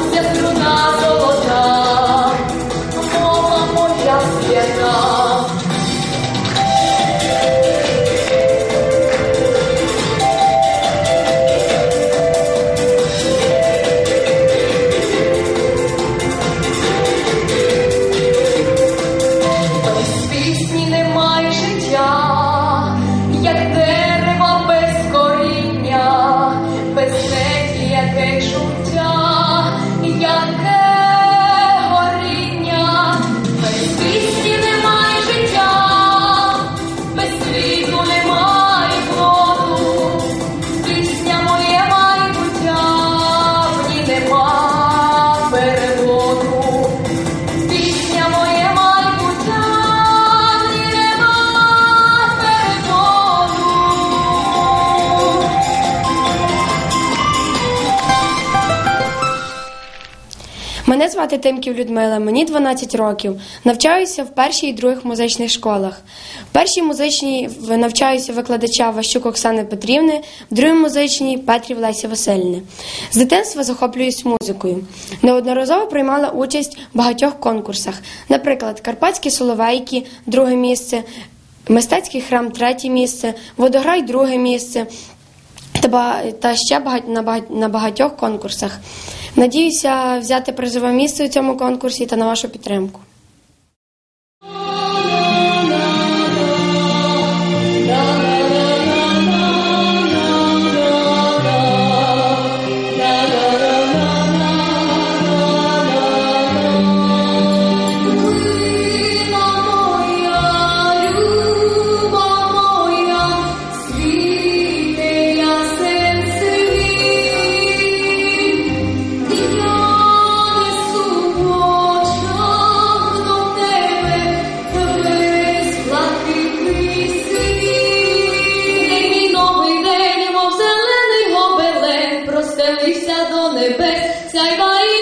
сонця Мене звати Тимків Людмила, мені 12 років. Навчаюся в першій і других музичних школах. В першій музичній навчаюся викладача Ващук Оксани Петрівни, в другій музичній Петрів Лесі Васильівни. З дитинства захоплююсь музикою. Неодноразово приймала участь в багатьох конкурсах, наприклад, Карпатські Соловейки, друге місце, Мистецький храм третє місце, Водограй друге місце та, ще на багатьох конкурсах. Надіюся взяти призове місце у цьому конкурсі та на вашу підтримку. 在イ。